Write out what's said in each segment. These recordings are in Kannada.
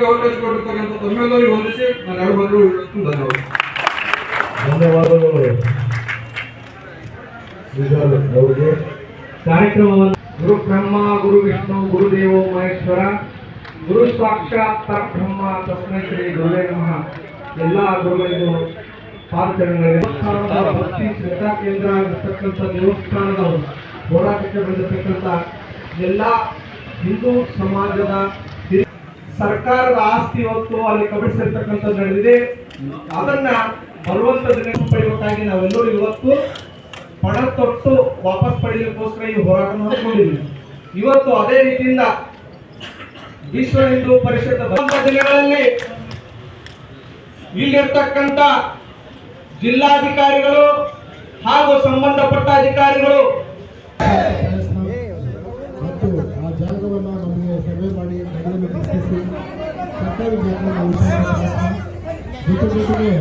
ಮಾತಾಡಲಿಕ್ಕೆ ಅವಕಾಶ ಕೊಟ್ಟಿರ್ತಕ್ಕಂಥ ತಮ್ಮೆಲ್ಲರಿಗೂ ವಂದಿಸಿ ನಾನು ಎರಡು ಧನ್ಯವಾದ. ಧನ್ಯವಾದಗಳು. ಕಾರ್ಯಕ್ರಮವನ್ನು ಗುರು ಬ್ರಹ್ಮ, ಗುರು ವಿಷ್ಣು ಗುರುದೇವ ಮಹೇಶ್ವರ, ಗುರು ಸಾಕ್ಷಾತ್ ಪರಬ್ರಹ್ಮ ತಸ್ಮೈ ಶ್ರೀ ಗುರುವೇ ನಮಃ. ಎಲ್ಲ ಗುರುಗಳಿಗೂ ಪಾದಚರಣೆಗಳಿಗೆ. ಭಕ್ತಿ, ಶ್ರದ್ಧಾ ಕೇಂದ್ರ ಆಗಿರ್ತಕ್ಕಂಥ ದೇವಸ್ಥಾನದ ಹೋರಾಟಕ್ಕೆ ಬಂದಿರತಕ್ಕಂಥ ಎಲ್ಲ ಹಿಂದೂ ಸಮಾಜದ ಸರ್ಕಾರದ ಆಸ್ತಿ ಇವತ್ತು ಅಲ್ಲಿ ಕಬಳಿಸಿರ್ತಕ್ಕಂಥದ್ದು ನಡೆದಿದೆ. ಅದನ್ನ ಬರುವಂತ ದಿನ ಪಡೆಯಬೇಕಾಗಿ ನಾವೆಲ್ಲರೂ ಇವತ್ತು ಪಣ ತೊಟ್ಟು ವಾಪಸ್ ಪಡೆಯಲಿಕ್ಕೋಸ್ಕರ ಈ ಹೋರಾಟವನ್ನು ಹಮ್ಮಿಕೊಂಡಿದ್ದೀವಿ. ಇವತ್ತು ಅದೇ ರೀತಿಯಿಂದ ವಿಶ್ವ ಹಿಂದೂ ಪರಿಷತ್ ಜಿಲ್ಲೆಗಳಲ್ಲಿ ಇಲ್ಲಿರ್ತಕ್ಕಂಥ ಜಿಲ್ಲಾಧಿಕಾರಿಗಳು ಹಾಗೂ ಸಂಬಂಧಪಟ್ಟ ಅಧಿಕಾರಿಗಳು ಜಾಗವನ್ನು ನಮಗೆ ಸರ್ವೆ ಮಾಡಿ, ನಗರದಲ್ಲಿ ಪ್ರಶ್ನಿಸಿ ಸರ್ಕಾರಿ ಜಾಗವನ್ನು ಜೊತೆ ಜೊತೆಗೆ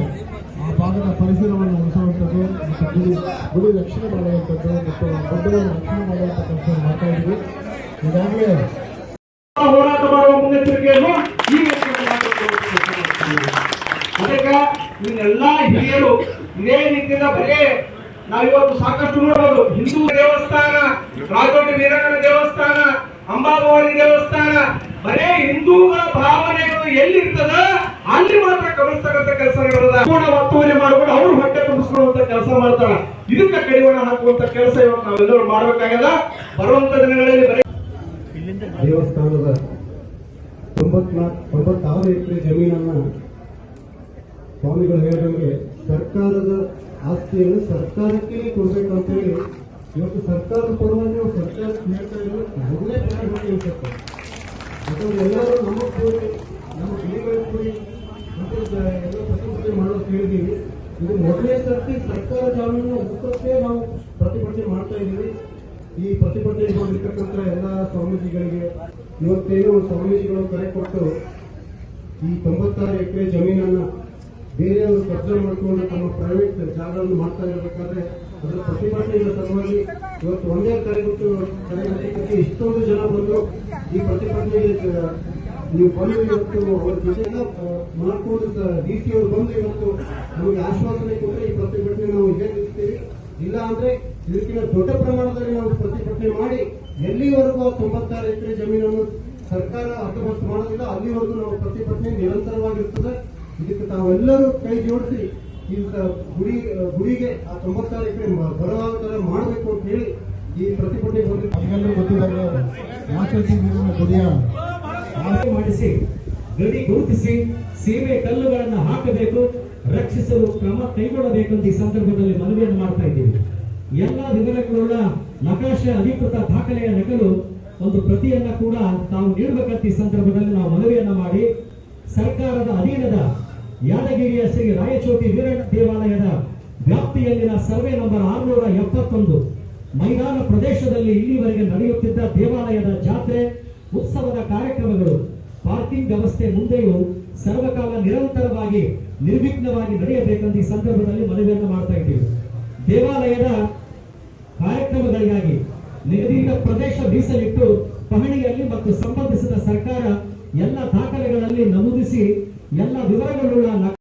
ಆ ಭಾಗದ ಪರಿಸರವನ್ನು ಉಳಿಸುವಂಥದ್ದು ಮತ್ತು ಗುಡಿ ಗುಡಿ ರಕ್ಷಣೆ ಮಾಡುವಂಥದ್ದು ಮತ್ತು ದೊಡ್ಡವನ್ನು ರಕ್ಷಣೆ ಮಾಡುವಂಥ ಕೆಲಸವನ್ನು ಮಾಡ್ತಾ ಇದ್ದೀವಿ ಈಗಾಗಲೇ ಹೋರಾಟ ಮಾಡುವ ಮುನ್ನೆಚ್ಚರಿಕೆಯನ್ನು. ಅದಕ್ಕೆ ಇವನ್ನೆಲ್ಲ ಹಿರಿಯರು ಇದೇ ರೀತಿಯಿಂದ ಬರೇ ನಾವಿವತ್ತು ಸಾಕಷ್ಟು ನೋಡಬಹುದು ಹಿಂದೂ ದೇವಸ್ಥಾನ ರಾಜೋಟಿ ವೀರಣ್ಣನ ದೇವಸ್ಥಾನ ಅಂಬಾಭವಾನಿ ದೇವಸ್ಥಾನ, ಬರೇ ಹಿಂದೂಗಳ ಭಾವನೆಗಳು ಎಲ್ಲಿರ್ತದ? ಅಲ್ಲಿ ಮಾತ್ರ ಕಲಿಸ್ತಕ್ಕಂಥ ಕೆಲಸ ಪೂರ್ಣ ಒತ್ತುವರಿ ಮಾಡಿಕೊಂಡು ಅವರು ಹೊಟ್ಟೆ ತುಂಬಿಸ್ಕೊಳ್ಳುವಂತ ಕೆಲಸ ಮಾಡ್ತಾರ. ಇದಕ್ಕೆ ಕಡಿವಾಣ ಹಾಕುವಂತ ಕೆಲಸ ಇವತ್ತು ನಾವೆಲ್ಲರೂ ಮಾಡ್ಬೇಕಾಗದ ಬರುವಂತ ದಿನಗಳಲ್ಲಿ ಬರೀ ದೇವಸ್ಥಾನದ ತೊಂಬತ್ನಾಲ್ಕು, ತೊಂಬತ್ತಾರು ಎಕರೆ ಜಮೀನನ್ನ ಸ್ವಾಮಿಗಳು ಹೇಳಿದಂಗೆ ಸರ್ಕಾರದ ಆಸ್ತಿಯನ್ನು ಸರ್ಕಾರಕ್ಕೆ ಕೊಡಬೇಕು ಅಂತೇಳಿ ಇವತ್ತು ಸರ್ಕಾರದ ಪರವಾಗಿ ನಾವು ಸರ್ಕಾರಕ್ಕೆ ಹೇಳ್ತಾ ಇಲ್ಲ ಮೊದಲೇ ಚೆನ್ನಾಗಿ ಅನ್ಸುತ್ತೆ ಯಾಕಂದ್ರೆ ಎಲ್ಲರೂ ನಮ್ಮ ಕೂಡಿ ನಮ್ಮ ಮತ್ತು ಎಲ್ಲ ಪ್ರತಿಭಟನೆ ಮಾಡೋದು ಕೇಳಿದೀವಿ ಇದು ಮೊದಲನೇ ಸರ್ತಿ ಸರ್ಕಾರ ಜಾಮೀನು ಮುಖಕ್ಕೆ ನಾವು ಪ್ರತಿಭಟನೆ ಮಾಡ್ತಾ ಇದ್ದೀವಿ. ಈ ಪ್ರತಿಭಟನೆ ಮಾಡಿರ್ತಕ್ಕಂಥ ಎಲ್ಲ ಸ್ವಾಮೀಜಿಗಳಿಗೆ ಇವತ್ತೇನು ಸ್ವಾಮೀಜಿಗಳು ಕರೆ ಕೊಟ್ಟು ಈ ತೊಂಬತ್ತಾರು ಎಕರೆ ಜಮೀನನ್ನ ಬೇರೆಯವರು ಕಬ್ಜೆ ಮಾಡಿಕೊಂಡು ತಮ್ಮ ಪ್ರೈವೇಟ್ ಜಾಗವನ್ನು ಮಾಡ್ತಾ ಇರಬೇಕಾದ್ರೆ ಅದರ ಪ್ರತಿಭಟನೆಯ ಸಲುವಾಗಿ ಇವತ್ತು ಒಂದೇ ತಾರೀಕು ಕರೆಗಟ್ಟಕ್ಕೆ ಇಷ್ಟೊಂದು ಜನ ಬಂದು ಈ ಪ್ರತಿಭಟನೆಗೆ ನೀವು ಬಂದು ಇವತ್ತು ಅವ್ರ ಜೊತೆಲ್ಲ ಮಾಡ್ಕೊಂಡು ಡಿ ಅವರು ಬಂದು ಇವತ್ತು ನಮಗೆ ಆಶ್ವಾಸನೆ ಕೊಟ್ಟರೆ ಈ ಪ್ರತಿಭಟನೆ ನಾವು ಹೇಗಿರ್ತೀವಿ ಇಲ್ಲ ಅಂದ್ರೆ ಇದಕ್ಕಿಂತ ದೊಡ್ಡ ಪ್ರಮಾಣದಲ್ಲಿ ನಾವು ಪ್ರತಿಭಟನೆ ಮಾಡಿ ಎಲ್ಲಿವರೆಗೂ ತೊಂಬತ್ತಾರು ಎಕರೆ ಜಮೀನನ್ನು ಸರ್ಕಾರ ಹತ್ತೊಂಬತ್ತು ಮಾಡೋದಿಲ್ಲ, ಅಲ್ಲಿವರೆಗೂ ನಾವು ಪ್ರತಿಭಟನೆ ನಿರಂತರವಾಗಿರ್ತದೆ. ಇದಕ್ಕೆ ತಾವೆಲ್ಲರೂ ಕೈ ಜೋಡಿಸಿ ಈ ಗುಡಿ ಗುಡಿಗೆ ಆ ತೊಂಬತ್ತಾರು ಎಕರೆ ಬರವಾದ ಮಾಡಬೇಕು ಅಂತ ಹೇಳಿ ಈ ಪ್ರತಿಭಟನೆ ಗೊತ್ತಿದ್ದಾರೆ ಆಯ್ಕೆ ಮಾಡಿಸಿ, ಗಡಿ ಗುರುತಿಸಿ, ಸೇವೆ ಕಲ್ಲುಗಳನ್ನು ಹಾಕಬೇಕು, ರಕ್ಷಿಸಲು ಕ್ರಮ ಕೈಗೊಳ್ಳಬೇಕಂತ ಈ ಸಂದರ್ಭದಲ್ಲಿ ಮನವಿಯನ್ನು ಮಾಡ್ತಾ ಇದ್ದೀವಿ. ಎಲ್ಲ ವಿವರಗಳುಳ್ಳ ನಕಾಶೆ ಅಧಿಕೃತ ದಾಖಲೆಯ ನಕಲು ಒಂದು ಪ್ರತಿಯನ್ನ ಕೂಡ ತಾವು ನೀಡಬೇಕಂತ ಈ ಸಂದರ್ಭದಲ್ಲಿ ನಾವು ಮನವಿಯನ್ನ ಮಾಡಿ, ಸರ್ಕಾರದ ಅಧೀನದ ಯಾದಗಿರಿಯ ಶ್ರೀ ರಾಯಚೋಟಿ ವೀರಣ್ಣ ದೇವಾಲಯದ ವ್ಯಾಪ್ತಿಯಲ್ಲಿನ ಸರ್ವೆ ನಂಬರ್ ಆರುನೂರ ಎಪ್ಪತ್ತೊಂದು. ಮೈದಾನ ಪ್ರದೇಶದಲ್ಲಿ ಇಲ್ಲಿವರೆಗೆ ನಡೆಯುತ್ತಿದ್ದ ದೇವಾಲಯದ ಜಾತ್ರೆ, ಉತ್ಸವದ ಕಾರ್ಯಕ್ರಮಗಳು, ಪಾರ್ಕಿಂಗ್ ವ್ಯವಸ್ಥೆ ಮುಂದೆಯೂ ಸರ್ವಕಾಲ ನಿರಂತರವಾಗಿ ನಿರ್ವಿಘ್ನವಾಗಿ ನಡೆಯಬೇಕೆಂದು ಈ ಸಂದರ್ಭದಲ್ಲಿ ಮನವಿಯನ್ನು ಮಾಡ್ತಾ ಇದ್ದೀವಿ. ದೇವಾಲಯದ ಕಾರ್ಯಕ್ರಮಗಳಿಗಾಗಿ ನಿಗದಿತ ಪ್ರದೇಶ ಮೀಸಲಿಟ್ಟು